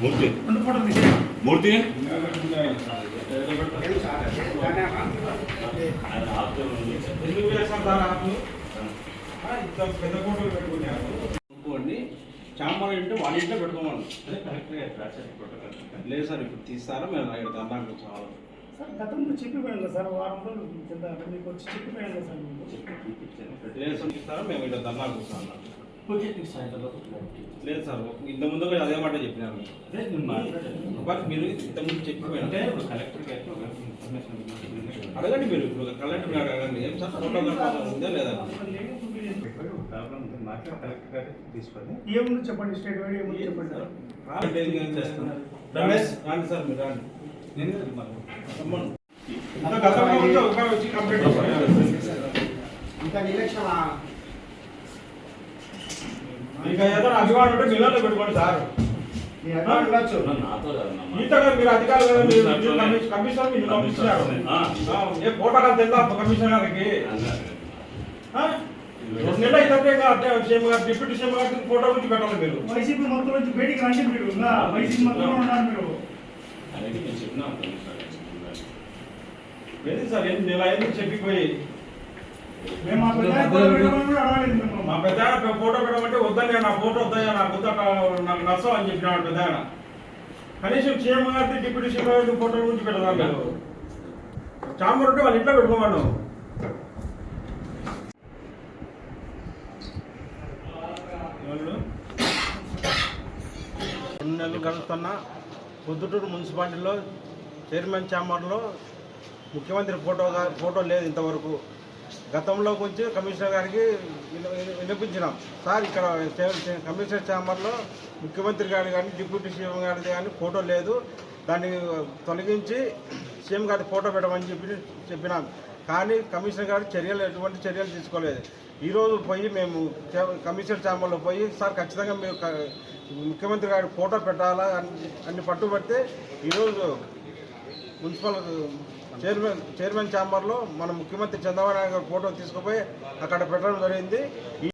మూర్తి. మూర్తి? Chamber అంటే వాళ్ళ ఇంట్లో పెట్టుకోమని లేదు సార్ ఇప్పుడు తీస్తారా? మేము ఇక్కడ దండానికి చాలా సార్ గతంలో చెప్పిపోయాను సార్ వారం రోజులు కింద మీకు వచ్చి చెప్పిపోయాను సార్ లేదు సార్ తీస్తారా? మేము ఇక్కడ దండానికి లేదు సార్ ఇంత ముందు కూడా అదే మాట చెప్పినాను బట్ మీరు ఇంత ముందు చెప్పిపోయినా అడగండి మీరు ఇప్పుడు కలెక్టర్ అడగండి. ఏం సార్ ఫోటో ఉందా లేదా? ఏముంది చెప్పండి స్టేట్ వైడ్ ఏముంది చెప్పండి? సార్? రమేష్? రాండి మీరు రాండి. గతంలో వచ్చి కంప్లీట్ ఇంకా ఎలక్షన్ ఇంకా ఏదైనా అభిమానులు ఉంటే మిల్లర్లో పెట్టుకోండి సార్. గారు మీరు అధికారులు కమిషనర్ మీరు పంపించారు. ఏ ఫోటోలు తెలుదా కమిషనర్ గారికి? అన్నారు. ఆ? రెండు నెలలు అయితే అంటే సీఎం గారు డిప్యూటీ సీఎం గారికి ఫోటో గురించి పెట్టాలి మీరు. వైసీపీ మొత్తం నుంచి బయటికి రండి మీరు. ఇంకా వైసీపీ మొత్తంలో ఉన్నారు మీరు. అనేది నేను చెప్పినా కమిషనర్ ఏంది సార్ ఏంది నెల అయింది చెప్పిపోయి? మేము పెద్ద ఫోటో పెద్ద ఆయన ఫోటో పెట్టమంటే వద్దయ్యా నా ఫోటో వద్దయ్యా నాకు వద్ద నాకు నష్టం అని చెప్పినాడు పెద్ద ఆయన కనీసం సీఎం గారి డిప్యూటీ సీఎం గారి ఫోటో గురించి పెడతాను మీరు. చాంబర్ ఉంటే వాళ్ళ ఇంట్లో పెట్టుకోమను. వాళ్ళు రెండు నెలలు గడుస్తున్నా పొద్దుటూరు మున్సిపాలిటీలో చైర్మన్ ఛాంబర్లో ముఖ్యమంత్రి ఫోటో ఫోటో లేదు ఇంతవరకు. గతంలో కొంచెం కమిషనర్ గారికి వినిపించినాం. సార్ ఇక్కడ కమిషనర్ ఛాంబర్లో ముఖ్యమంత్రి గారి కానీ డిప్యూటీ సీఎం గారిది కానీ ఫోటో లేదు. దాన్ని తొలగించి సీఎం గారి ఫోటో పెట్టమని చెప్పి చెప్పినాం. కానీ కమిషనర్ గారు చర్యలు ఎటువంటి చర్యలు తీసుకోలేదు. ఈరోజు పోయి మేము కమిషనర్ ఛాంబర్లో పోయి సార్ ఖచ్చితంగా మీరు ముఖ్యమంత్రి గారి ఫోటో పెట్టాలా? అని అన్ని పట్టుబడితే ఈరోజు మున్సిపల్ చైర్మన్ చైర్మన్ ఛాంబర్లో మన ముఖ్యమంత్రి చంద్రబాబు నాయుడు గారి ఫోటో తీసుకుపోయి అక్కడ పెట్టడం జరిగింది.